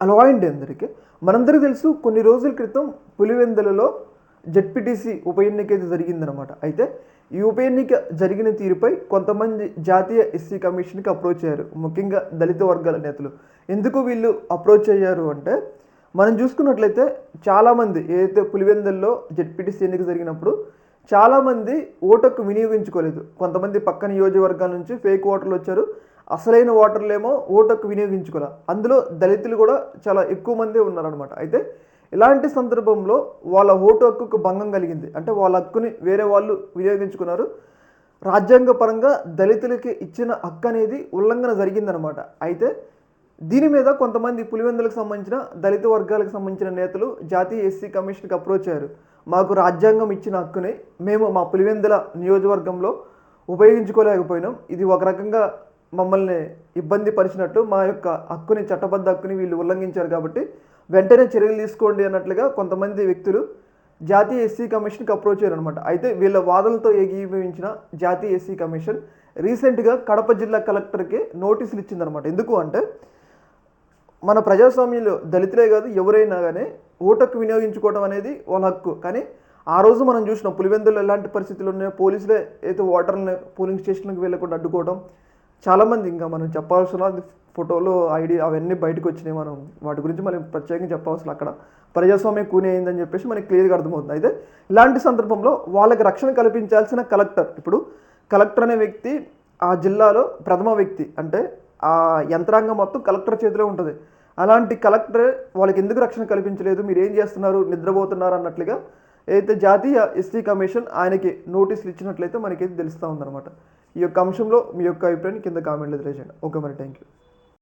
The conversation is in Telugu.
హలో అందరికీ. మనందరికీ తెలుసు కొన్ని రోజుల క్రితం పులివెందులలో జెడ్పీటీసీ ఉప ఎన్నిక అయితే జరిగిందనమాట అయితే ఈ ఉప ఎన్నిక జరిగిన తీరుపై కొంతమంది జాతీయ ఎస్సీ కమిషన్కి అప్రోచ్ అయ్యారు. ముఖ్యంగా దళిత వర్గాల నేతలు. ఎందుకు వీళ్ళు అప్రోచ్ అయ్యారు అంటే మనం చూసుకున్నట్లయితే చాలామంది ఏదైతే పులివెందుల్లో జెడ్పీటీసీ ఎన్నిక జరిగినప్పుడు చాలామంది ఓటకు వినియోగించుకోలేదు. కొంతమంది పక్క నియోజకవర్గాల నుంచి ఫేక్ ఓటర్లు వచ్చారు. అసలైన ఓటర్లేమో ఓటుకు వినియోగించుకోలే అందులో దళితులు కూడా చాలా ఎక్కువ మంది ఉన్నారనమాట అయితే ఇలాంటి సందర్భంలో వాళ్ళ ఓటు హక్కుకు భంగం కలిగింది. అంటే వాళ్ళ హక్కుని వేరే వాళ్ళు వినియోగించుకున్నారు. రాజ్యాంగ పరంగా దళితులకి ఇచ్చిన హక్కు అనేది ఉల్లంఘన జరిగిందనమాట అయితే దీని మీద కొంతమంది పులివెందులకు సంబంధించిన దళిత వర్గాలకు సంబంధించిన నేతలు జాతీయ ఎస్సీ కమిషన్కి అప్రోచ్ అయ్యారు. మాకు రాజ్యాంగం ఇచ్చిన హక్కుని మేము మా పులివెందుల నియోజకవర్గంలో ఉపయోగించుకోలేకపోయినాం. ఇది ఒక రకంగా మమ్మల్ని ఇబ్బంది పరిచినట్టు మా యొక్క హక్కుని చట్టబద్ధ హక్కుని వీళ్ళు ఉల్లంఘించారు కాబట్టి వెంటనే చర్యలు తీసుకోండి అన్నట్లుగా కొంతమంది వ్యక్తులు జాతీయ ఎస్సీ కమిషన్కి అప్రోచ్ అయ్యారు అనమాట అయితే వీళ్ళ వాదనలతో ఏకీభవించిన జాతీయ ఎస్సీ కమిషన్ రీసెంట్గా కడప జిల్లా కలెక్టర్కి నోటీసులు ఇచ్చిందనమాట ఎందుకు అంటే మన ప్రజాస్వామ్యంలో దళితులే కాదు ఎవరైనా కానీ ఓటకు వినియోగించుకోవడం అనేది వాళ్ళ హక్కు. కానీ ఆ రోజు మనం చూసినాం పులివెందులు ఎలాంటి పరిస్థితులు ఉన్నాయో పోలీసులే అయితే ఓటర్ని పోలింగ్ స్టేషన్కి వెళ్ళకుండా అడ్డుకోవడం చాలామంది ఇంకా మనం చెప్పాల్సిన ఫోటోలు ఐడి అవన్నీ బయటకు వచ్చినాయి మనం. వాటి గురించి మనం ప్రత్యేకంగా చెప్పవలసిన అక్కడ. ప్రజాస్వామ్యం కూని అయిందని చెప్పేసి మనకి క్లియర్గా అర్థమవుతుంది. అయితే ఇలాంటి సందర్భంలో వాళ్ళకి రక్షణ కల్పించాల్సిన కలెక్టర్ ఇప్పుడు కలెక్టర్ అనే వ్యక్తి ఆ జిల్లాలో ప్రథమ వ్యక్తి. అంటే ఆ యంత్రాంగం మొత్తం కలెక్టర్ చేతిలో ఉంటుంది. అలాంటి కలెక్టర్ వాళ్ళకి ఎందుకు రక్షణ కల్పించలేదు? మీరు ఏం చేస్తున్నారు? నిద్రపోతున్నారు అన్నట్లుగా అయితే జాతీయ ఎస్సీ కమిషన్ ఆయనకి నోటీసులు ఇచ్చినట్లయితే మనకైతే తెలుస్తూ ఉందన్నమాట. ఈ యొక్క అంశంలో మీ యొక్క అభిప్రాయాన్ని కింద కామెంట్లో తెలియజేయండి. ఓకే మరి థ్యాంక్ యూ